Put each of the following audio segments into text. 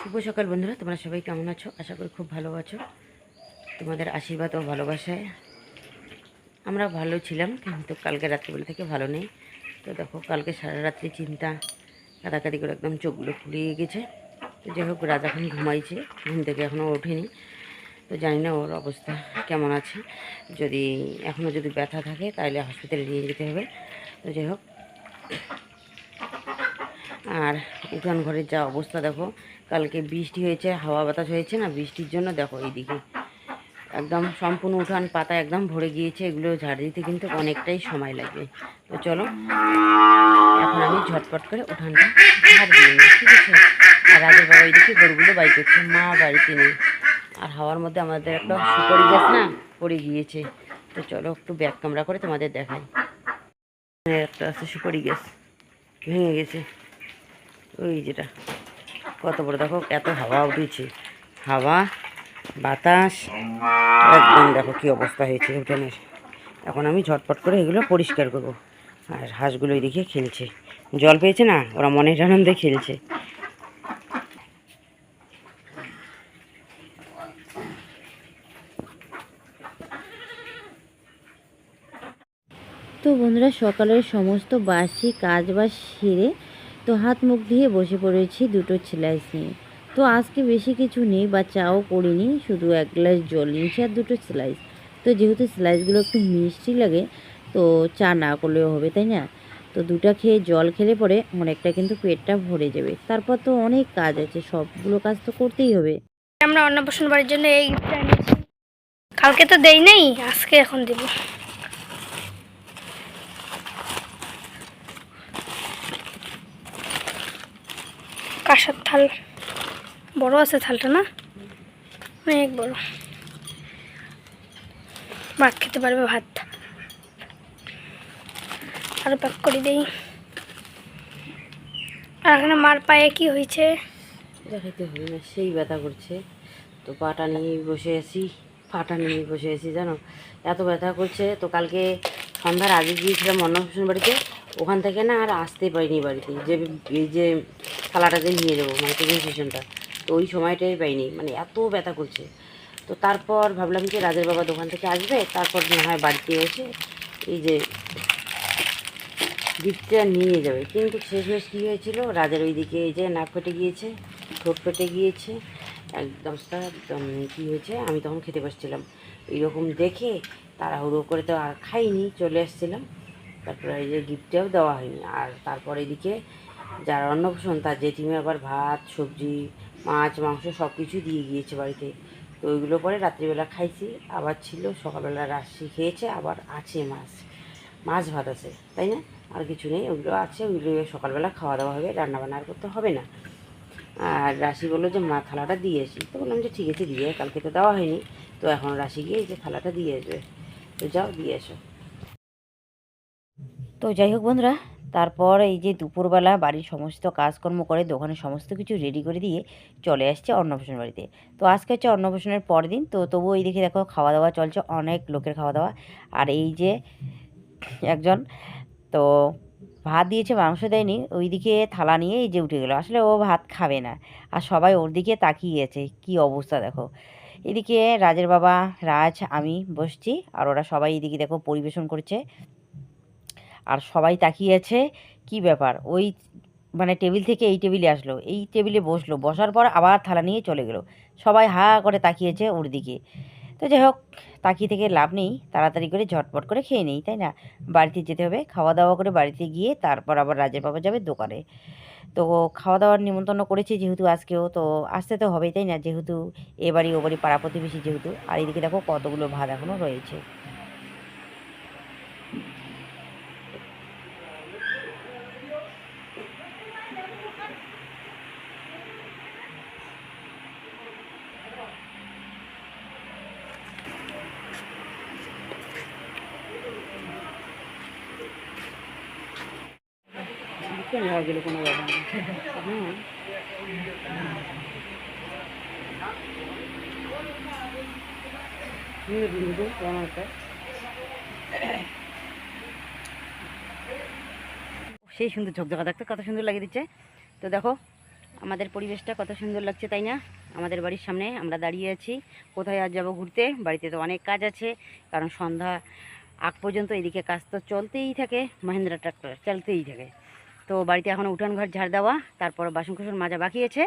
শুভ সকাল বন্ধুরা, তোমরা সবাই কেমন আছো? আশা করি খুব ভালো আছো। তোমাদের আশীর্বাদ ও ভালোবাসায় আমরা ভালো ছিলাম, কিন্তু কালকে রাত্রিবেলা থেকে ভালো নেই। তো দেখো, কালকে সারা রাত্রি চিন্তা, কাদাকাদি করে একদম চোখগুলো ফুলিয়ে গেছে। তো যাই হোক রাত এখন ঘুমাইছে, ঘুম থেকে এখনও ওঠেনি। তো জানি না ওর অবস্থা কেমন আছে। যদি এখনও যদি ব্যথা থাকে, তাহলে হসপিটালে নিয়ে যেতে হবে। তো যাই হোক আর উঠান ঘরের যা অবস্থা, দেখো। কালকে বৃষ্টি হয়েছে, হাওয়া বাতাস হয়েছে না, বৃষ্টির জন্য দেখো এইদিকে। একদম সম্পূর্ণ উঠান পাতা একদম ভরে গিয়েছে, এগুলো ঝাড় দিতে কিন্তু অনেকটাই সময় লাগবে তো চলো, এখন আমি ঝটপট করে উঠানটা ঝাড় দিয়ে নিই, ঠিক আছে? আর রাজের বাবা এইদিকে গরুগুলো বাই করছে, মা বাড়িতে নেই। আর হাওয়ার মধ্যে আমাদের একটা সুপারি গাছ না, পড়ে গিয়েছে। তো চলো, একটু ব্যাক ক্যামেরা করে তোমাদের দেখাই। একটা আছে সুপারি গাছ, ভেঙে গেছে। ওই যেটা, কত বড়, দেখো এত হাওয়া উঠেছে। হাওয়া, বাতাস, একদম দেখো কি অবস্থা হয়েছে উঠানের। এখন আমি ঝটপট করে এগুলো পরিষ্কার করব। আর হাঁসগুলো এদিকে খেলছে। জল পেয়েছে না? ওরা মনের আনন্দে খেলছে। তো বন্ধুরা, সকালের সমস্ত বাসি কাজ বাজ সেরে তো হাত মুখ দিয়ে বসে পড়েছি দুটো স্লাইস নিয়ে। তো আজকে বেশি কিছু নেই বা চাও করিনি, শুধু এক গ্লাস জল নিয়েছি আর দুটো স্লাইস তো যেহেতু স্লাইসগুলো একটু মিষ্টি লাগে, তো চা না করলেও হবে, তাই না? তো দুটা খেয়ে জল খেলে পরে অনেকটা কিন্তু পেটটা ভরে যাবে। তারপর তো অনেক কাজ আছে, সবগুলো কাজ তো করতেই হবে। আমরা অন্নপ্রাশন বাড়ির জন্য এই কালকে তো দেই নাই, আজকে এখন দিব। কাঁসার থাল। বড় আছে থালটা না? অনেক বড়। ভাত খেতে পারবে ভাত। আরও প্যাক করে দেই। আর এখানে মার পায়ে কি হয়েছে? দেখাইতে হবে না, সেই ব্যথা করছে। তো পাটা নিয়ে বসে আছি পাটা নিয়ে বসে আছি, জানো? এত ব্যথা করছে, তো কালকে সন্ধ্যার আগে গিয়েছিলাম অন্নপ্রাশন বাড়িতে, ওখান থেকে না আর আসতে পারিনি বাড়িতে। যে এই যে থালাটা যে নিয়ে যাব মানে প্রেজেন্টেশনটা তো ওই সময়টাই পাইনি। মানে এত ব্যথা করছে। তো তারপর ভাবলাম যে রাজের বাবা দোকান থেকে আসবে, তারপর না হয় বাড়িতে এসে এই যে গিফটটা নিয়ে যাবে। কিন্তু শেষমেশ কী হয়েছিল, রাজার ওইদিকে এই যে নাক ফেটে গিয়েছে, ঠোঁট ফেটে গিয়েছে একদম কী হয়েছে, আমি তখন খেতে বসছিলাম। এইরকম দেখে তাড়াহুড়ো করে তো আর খাইনি, চলে এসেছিলাম। তারপরে এই যে গিফটটাও দেওয়া হয়নি। আর তারপর এদিকে যার অন্নপ্রাশন, তার জেঠিমে আবার ভাত, সবজি, মাছ, মাংস সব কিছু দিয়ে গিয়েছে বাড়িতে। তো ওইগুলো পরে রাত্রিবেলা খাইছি। আবার ছিল, সকালবেলা রাশি খেয়েছে, আবার আছে মাছ। মাছ ভাত আছে, তাই না? আর কিছু নেই, ওগুলো আছে ওইগুলো সকালবেলা খাওয়া দাওয়া হবে রান্না বান্না আর করতে হবে না। আর রাশি বলল যে, মা, থালাটা দিয়ে আসি। তো বললাম যে, ঠিক আছে, দিয়ে কালকে তো দেওয়া হয়নি। তো এখন রাশি গিয়ে যে থালাটা দিয়ে আসবে। তো যাও, দিয়ে এসো। তো যাই হোক বন্ধুরা, তারপর এই যে দুপুরবেলা বাড়ির সমস্ত কাজকর্ম করে দোকানে সমস্ত কিছু রেডি করে দিয়ে চলে আসছে অন্নপ্রাশন বাড়িতে। তো আজকে হচ্ছে অন্নপ্রাশনের পর দিন তো তবুও এই দিকে দেখো খাওয়া দাওয়া চলছে, অনেক লোকের খাওয়া দাওয়া আর এই যে একজন, তো ভাত দিয়েছে, মাংস দেয়নি ওই দিকে থালা নিয়ে এই যে উঠে গেলো। আসলে ও ভাত খাবে না, আর সবাই ওর দিকে তাকিয়ে আছে, কি অবস্থা দেখো। এদিকে রাজের বাবা, রাজ, আমি বসছি আর ওরা সবাই এদিকে দেখো পরিবেশন করছে। আর সবাই তাকিয়ে আছে, কি ব্যাপার? ওই মানে টেবিল থেকে এই টেবিলে আসলো, এই টেবিলে বসল, বসার পর আবার থালা নিয়ে চলে গেলো। সবাই হা করে তাকিয়েছে ওর দিকে। তো যাই হোক, তাকিয়ে থেকে লাভ নেই, তাড়াতাড়ি করে ঝটপট করে খেয়ে নেই, তাই না? বাড়িতে যেতে হবে, খাওয়া দাওয়া করে বাড়িতে গিয়ে তারপর আবার রাজের বাবা যাবে দোকানে। তো খাওয়া দাওয়ার নিমন্ত্রণ করেছি যেহেতু আজকেও, তো আসতে তো হবেই, তাই না? যেহেতু এবারই বাড়ি ও বাড়ি পাড়া প্রতিবেশী যেহেতু। আর এদিকে দেখো কতগুলো ভাত এখনও রয়েছে কেন হয়ে সেই সুন্দর ঝকঝকা দেখতে কত সুন্দর লাগিয়ে দিচ্ছে। তো দেখো, আমাদের পরিবেশটা কত সুন্দর লাগছে, তাই না? আমাদের বাড়ির সামনে আমরা দাঁড়িয়ে আছি। কোথায় আর যাব ঘুরতে? বাড়িতে তো অনেক কাজ আছে, কারণ সন্ধ্যা আগ পর্যন্ত এদিকে কাজ তো চলতেই থাকে, মাহিন্দ্রা ট্রাক্টর চলতেই থাকে। তো বাড়িতে এখন উঠান ঘর ঝাড় দেওয়া, তারপর বাসন কুসন মাজা বাকি আছে।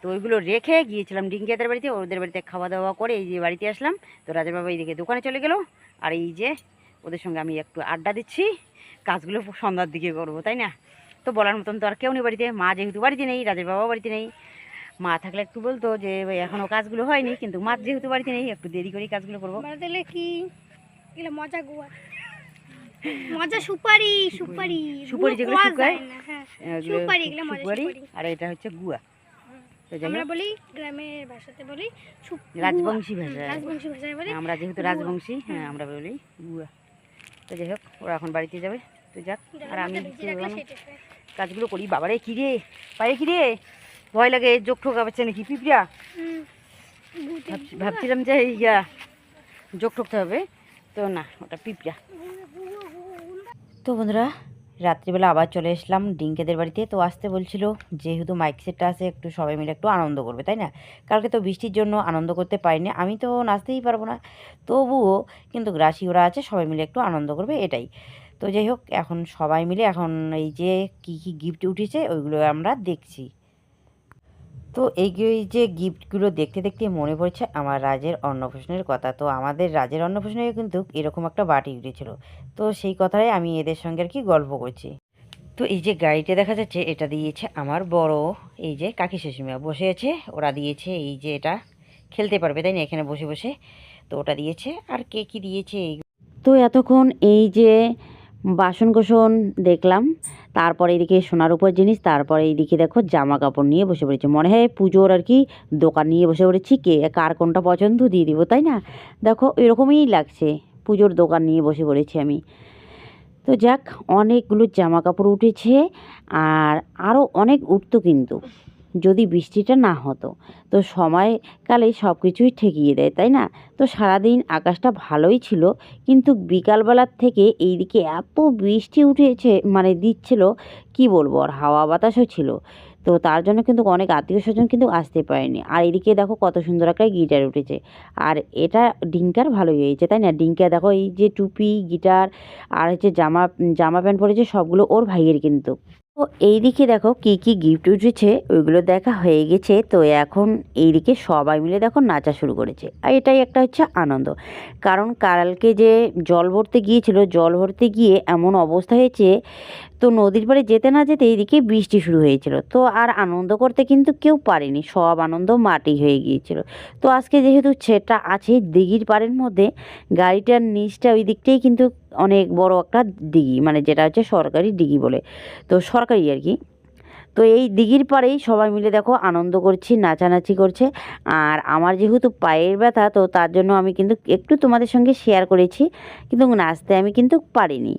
তো ওইগুলো রেখে গিয়েছিলাম ডিঙ্কিয়াদের বাড়িতে, ওদের বাড়িতে খাওয়া দাওয়া করে এই যে বাড়িতে আসলাম। তো রাজার বাবা এইদিকে দোকানে চলে গেল, আর এই যে ওদের সঙ্গে আমি একটু আড্ডা দিচ্ছি, কাজগুলো সন্ধ্যার দিকে করব, তাই না? তো বলার মতন তো আর কেউ নেই বাড়িতে, মা যেহেতু বাড়িতে নেই রাজের বাবাও বাড়িতে নেই। মা থাকলে একটু বলতো যে, ভাই এখনও কাজগুলো হয়নি, কিন্তু মা যেহেতু বাড়িতে নেই, একটু দেরি করেই কাজগুলো করব। কি? মজা গুয়া। মজা সুপারি সুপারি সুপারি যেগুলো শুকায়, হ্যাঁ। সুপারি, এগুলো মজা সুপারি। আর এটা হচ্ছে গুয়া। আমরা বলি গ্রামের ভাষাতে বলি রাজবংশী। হুম, রাজবংশী ভাষায় বলি আমরা যেহেতু রাজবংশী হ্যাঁ আমরা বলি গুয়া। তো যাই হোক ওরা এখন বাড়িতে যাবে। তো যাক আর আমি। কাজগুলো করি। বাবারে কি রে? পায়ে কি রে? ভয় লাগে যোগ ঠোক আবার নাকি পিঁপড়া? ভাবছিলাম যে ইয়া যোগ ঠকতে হবে। তো না ওটা পিঁপড়া। তো বন্ধুরা, রাত্রিবেলা আবার চলে এসলাম ডিঙ্কেদের বাড়িতে। তো আসতে বলছিল, যেহেতু মাইক সেটটা আছে, একটু সবাই মিলে একটু আনন্দ করবে, তাই না? কালকে তো বৃষ্টির জন্য আনন্দ করতে পারিনি। আমি তো নাচতেই পারব না। তবুও কিন্তু গ্রাসি ওরা আছে, সবাই মিলে একটু আনন্দ করবে, এটাই। তো যাই হোক, এখন সবাই মিলে, এখন এই যে কি কি গিফট উঠেছে, ওইগুলো আমরা দেখছি। তো এই যে- গিফটগুলো দেখতে দেখতে মনে পড়ছে আমার রাজের অন্নপ্রাশনের কথা। তো আমাদের রাজের অন্নপ্রাশনে কিন্তু এরকম একটা বাটি উঠেছিল। তো সেই কথাই আমি এদের সঙ্গে আর কি গল্প করছি। তো এই যে গাড়িটা দেখা যাচ্ছে, এটা দিয়েছে আমার বড় এই যে কাকি শাশুড়িমা। বসে আছে, ওরা দিয়েছে এই যে এটা। খেলতে পারবে, তাই না? এখানে বসে বসে। তো ওটা দিয়েছে। আর কে কি দিয়েছে এই তো এতক্ষণ এই যে বাসন কোসন দেখলাম, তারপরে এদিকে সোনার উপর জিনিস, তারপরে এইদিকে দেখো জামা কাপড় নিয়ে বসে পড়েছি। মনে হয় পুজোর আর কি দোকান নিয়ে বসে পড়েছি। কে, কার কোনটা পছন্দ দিয়ে দিব, তাই না? দেখো, এরকমই লাগছে। পুজোর দোকান নিয়ে বসে পড়েছি আমি। তো যাক, অনেকগুলো জামা কাপড় উঠেছে আর আরও অনেক উঠতো কিন্তু। যদি বৃষ্টিটা না হতো। তো সময়কালে সব কিছুই ঠেকিয়ে দেয়, তাই না? তো সারাদিন আকাশটা ভালোই ছিল, কিন্তু বিকালবেলার থেকে এইদিকে এত বৃষ্টি উঠেছে মানে দিচ্ছিল, কি বলব, আর হাওয়া বাতাসও ছিল। তো তার জন্য কিন্তু অনেক আত্মীয় স্বজন কিন্তু আসতে পারেনি। আর এদিকে দেখো কত সুন্দর একটা গিটার উঠেছে। আর এটা ডিঙ্কার ভালোই হয়েছে, তাই না? ডিঙ্কা দেখো, এই যে টুপি, গিটার, আর হচ্ছে জামা জামা প্যান্ট পরেছে, সবগুলো ওর ভাইয়ের কিন্তু। তো এইদিকে দেখো কি কি গিফট উঠেছে, ওইগুলো দেখা হয়ে গেছে। তো এখন এই দিকে সবাই মিলে দেখো নাচা শুরু করেছে। আর এটাই একটা হচ্ছে আনন্দ। কারণ কালকে যে জল ভরতে গিয়েছিল, জল ভরতে গিয়ে এমন অবস্থা হয়েছে তো নদীর পাড়ে যেতে না যেতে এইদিকে বৃষ্টি শুরু হয়েছিল। তো আর আনন্দ করতে কিন্তু কেউ পারেনি, সব আনন্দ মাটি হয়ে গিয়েছিল। তো আজকে যেহেতু সেটা আছে দিঘির পাড়ের মধ্যে, গাড়িটার নিচটা ওই দিকটাই কিন্তু অনেক বড় একটা দিঘি মানে যেটা হচ্ছে সরকারি দিঘি বলে। তো সরকারি আর কি। তো এই দিঘির পাড়েই সবাই মিলে দেখো আনন্দ করছি, নাচানাচি করছে। আর আমার যেহেতু পায়ের ব্যথা, তো তার জন্য আমি কিন্তু একটু তোমাদের সঙ্গে শেয়ার করেছি, কিন্তু নাচতে আমি কিন্তু পারিনি।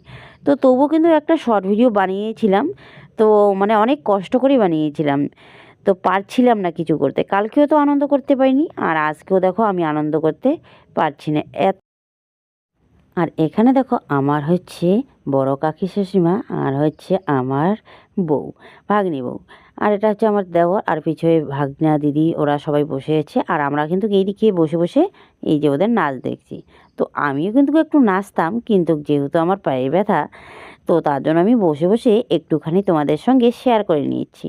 তো তবু কিন্তু একটা শর্ট ভিডিও বানিয়েছিলাম, তো মানে অনেক কষ্ট করে বানিয়েছিলাম। তো পারছিলাম না কিছু করতে। কালকেও তো আনন্দ করতে পারিনি, আর আজকেও দেখো আমি আনন্দ করতে পারছি না। এত আর এখানে দেখো আমার হচ্ছে বড় কাকি শাশুড়িমা আর হচ্ছে আমার বউ, ভাগ্নি বউ। আর এটা হচ্ছে আমার দেওয়ার আর পিছনে ভাগ্না দিদি, ওরা সবাই বসে আছে। আর আমরা কিন্তু এইদিকে বসে বসে এই যে ওদের নাচ দেখছি। তো আমিও কিন্তু একটু নাচতাম, কিন্তু যেহেতু আমার পায়ে ব্যথা, তো তার জন্য আমি বসে বসে একটুখানি তোমাদের সঙ্গে শেয়ার করে নিচ্ছি।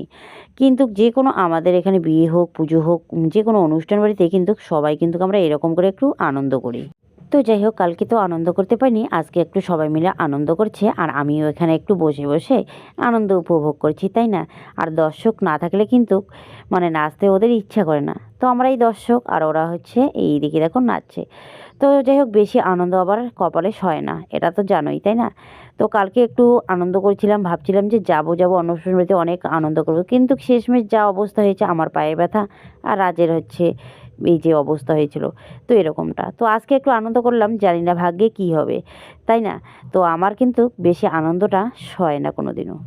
কিন্তু যে কোনো আমাদের এখানে বিয়ে হোক, পুজো হোক, যে কোনো অনুষ্ঠান বাড়িতে কিন্তু সবাই কিন্তু আমরা এরকম করে একটু আনন্দ করি। তো যাই হোক, কালকে তো আনন্দ করতে পারিনি। আজকে একটু সবাই মিলে আনন্দ করছে আর আমিও এখানে একটু বসে বসে আনন্দ উপভোগ করছি, তাই না? আর দর্শক না থাকলে কিন্তু মানে নাচতে ওদের ইচ্ছা করে না। তো আমরা এই দর্শক আর ওরা হচ্ছে এই দিকে দেখো নাচছে। তো যাই হোক, বেশি আনন্দ আবার কপালে সয় না, এটা তো জানোই, তাই না? তো কালকে একটু আনন্দ করছিলাম, ভাবছিলাম যে যাব যাব অনুষ্ঠান বাড়িতে অনেক আনন্দ করব। কিন্তু শেষমেশ যা অবস্থা হয়েছে, আমার পায়ে ব্যথা আর রাজের হচ্ছে এই যে অবস্থা হয়েছিল। তো এরকমটা। তো আজকে একটু আনন্দ করলাম, জানি না ভাগ্যে কী হবে। তাই না? তো আমার কিন্তু বেশি আনন্দটা সয় না কোনো দিনও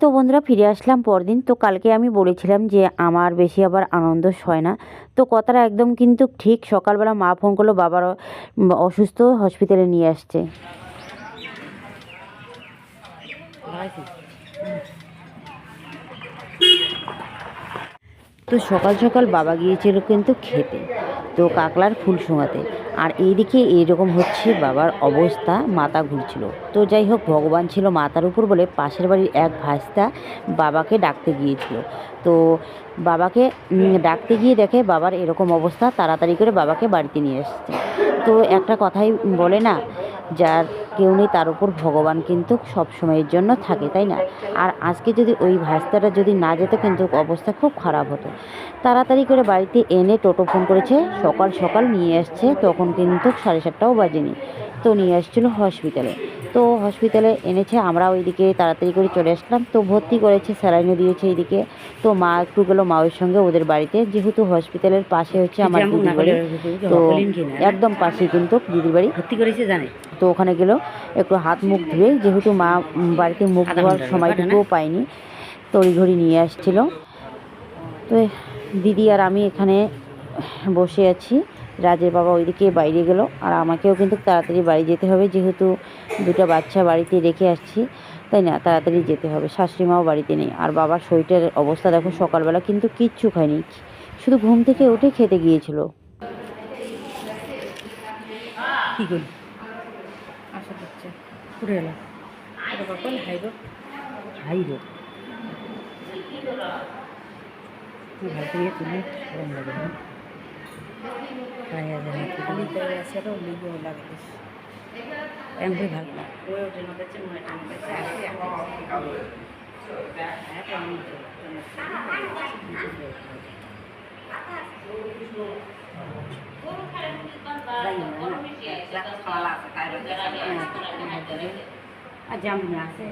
তো বন্ধুরা, ফিরে আসলাম পরদিন। তো কালকে আমি বলেছিলাম যে আমার বেশি আবার আনন্দ সয় না। তো কথাটা একদম কিন্তু ঠিক। সকালবেলা মা ফোন করল, বাবার অসুস্থ, হসপিটালে নিয়ে আসছে। তো সকাল সকাল বাবা গিয়েছিল কিন্তু খেতে, তো কাকলার ফুল শোঙাতে আর এইদিকে এইরকম হচ্ছে বাবার অবস্থা, মাথা ঘুরছিল। তো যাই হোক, ভগবান ছিল মাথার উপর বলে পাশের বাড়ির এক ভাস্তা বাবাকে ডাকতে গিয়েছিল। তো বাবাকে ডাকতে গিয়ে দেখে বাবার এরকম অবস্থা, তাড়াতাড়ি করে বাবাকে বাড়িতে নিয়ে এসছে। তো একটা কথাই বলে না, যার কেউ নেই, তার উপর ভগবান কিন্তু সব সময়ের জন্য থাকে, তাই না? আর আজকে যদি ওই ভাস্তাটা যদি না যেত কিন্তু অবস্থা খুব খারাপ হতো। তাড়াতাড়ি করে বাড়িতে এনে টোটো ফোন করেছে, সকাল সকাল নিয়ে আসছে তখন কিন্তু সাড়ে সাতটাও বাজেনি। তো নিয়ে আসছিল হসপিটালে তো হসপিটালে এনেছে আমরা ওইদিকে তাড়াতাড়ি করে চলে আসলাম। তো ভর্তি করেছে স্যালাইনও দিয়েছে এইদিকে। তো মা একটু গেলো মায়ের সঙ্গে ওদের বাড়িতে। যেহেতু হসপিটালের পাশে হচ্ছে আমার দিদির বাড়ি তো একদম পাশে কিন্তু দিদির বাড়ি। ভর্তি করেছে জানে? তো ওখানে গেল একটু হাত মুখ ধুয়ে যেহেতু মা বাড়িতে মুখ ধোয়ার সময়টুকুও পাইনি তড়িঘড়ি নিয়ে আসছিল। তো দিদি আর আমি এখানে বসে আছি। রাজের বাবা ওইদিকে বাইরে গেল। আর আমাকেও কিন্তু তাড়াতাড়ি বাড়ি যেতে হবে, যেহেতু দুটো বাচ্চা বাড়িতে রেখে আসছি, তাই না? তাড়াতাড়ি যেতে হবে। শাশুড়ি মাও বাড়িতে নেই। আর বাবার শরীরের অবস্থা দেখো, সকালবেলা কিন্তু কিচ্ছু খায়নি। শুধু ঘুম থেকে উঠে খেতে গিয়েছিল। গরম লাগে না পায়ে আছে হাত খালি করে আছে তো লিগো লাগে এম ভাই ভালো না ওই ওঠে না দেখছে মনে টান দেখছে আর জামুন আছে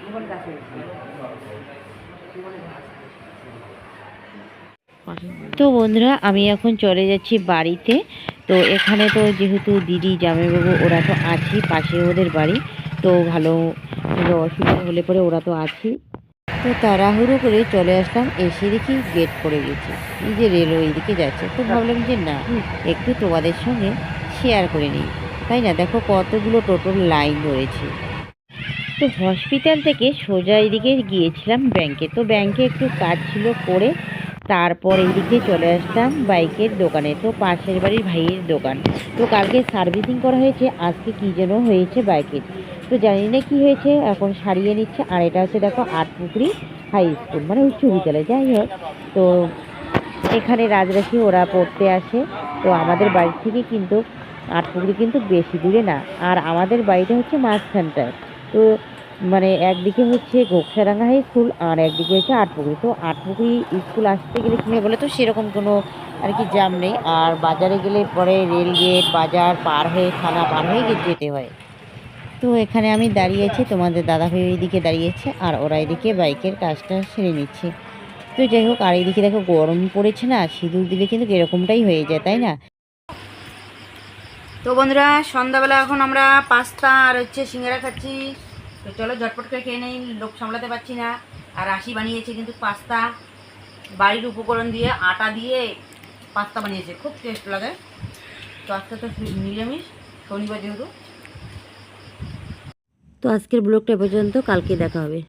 জীবন গাছে তো বন্ধুরা, আমি এখন চলে যাচ্ছি বাড়িতে। তো এখানে তো যেহেতু দিদি, জামাইবাবু, ওরা তো আছে, পাশে ওদের বাড়ি। তো ভালো অসুবিধা হলে পরে ওরা তো আছেই তো তাড়াহুড়ো করে চলে আসলাম, এসে দেখি গেট পড়ে গেছে। এই যে রেলওয়ে দিকে যাচ্ছে। তো ভাবলাম যে না, একটু তোমাদের সঙ্গে শেয়ার করে নিই। তাই না? দেখো কতগুলো টোটোর লাইন ধরেছে তো হসপিটাল থেকে সোজা এদিকে গিয়েছিলাম ব্যাংকে তো ব্যাংকে একটু কাজ ছিল করে তারপর এইদিকে চলে আসলাম বাইকের দোকানে। তো পাশের বাড়ির ভাইয়ের দোকান। তো কালকে সার্ভিসিং করা হয়েছে, আজকে কী যেন হয়েছে বাইকের তো জানি না কী হয়েছে, এখন সারিয়ে নিচ্ছে। আর এটা হচ্ছে দেখো আটপুকুরি হাই স্কুল মানে উচ্চ বিদ্যালয়, যাই হোক। তো এখানে রাজরাশি ওরা পড়তে আসে। তো আমাদের বাড়ি থেকে কিন্তু আটপুকুরি কিন্তু বেশি দূরে না। আর আমাদের বাড়িটা হচ্ছে মাঝখানটায়। তো মানে একদিকে হচ্ছে গোকসাডাঙ্গা হাই স্কুল আর একদিকে হচ্ছে আটপুকুরি। তো আটপুকুরি স্কুল আসতে গেলে কী হয় বলে তো সেরকম কোনো আর কি জ্যাম নেই। আর বাজারে গেলে পরে রেল গেট বাজার পার হয়ে থানা পার হয়ে যেতে হয়। তো এখানে আমি দাঁড়িয়েছি তোমাদের দাদা ভাই এইদিকে দাঁড়িয়েছে আর ওরা এদিকে বাইকের কাজটা সেরে নিচ্ছে। তো যাই হোক, আর এইদিকে দেখো গরম পড়েছে না, সিঁদুর দিলে কিন্তু এরকমটাই হয়ে যায়, তাই না? তো বন্ধুরা, সন্ধ্যাবেলা এখন আমরা পাস্তা আর হচ্ছে সিঙ্গারা খাচ্ছি। তো চলো ঝটপট করে খেয়ে নেই, লোক সামলাতে পারছি না। আর রাশি বানিয়েছে কিন্তু পাস্তা। বাড়ির উপকরণ দিয়ে আটা দিয়ে পাস্তা বানিয়েছে। খুব টেস্ট লাগে। তো আজকে তো নিরামিষ, শনিবার যেহেতু। তো আজকের ব্লগটা পর্যন্ত, কালকে দেখা হবে।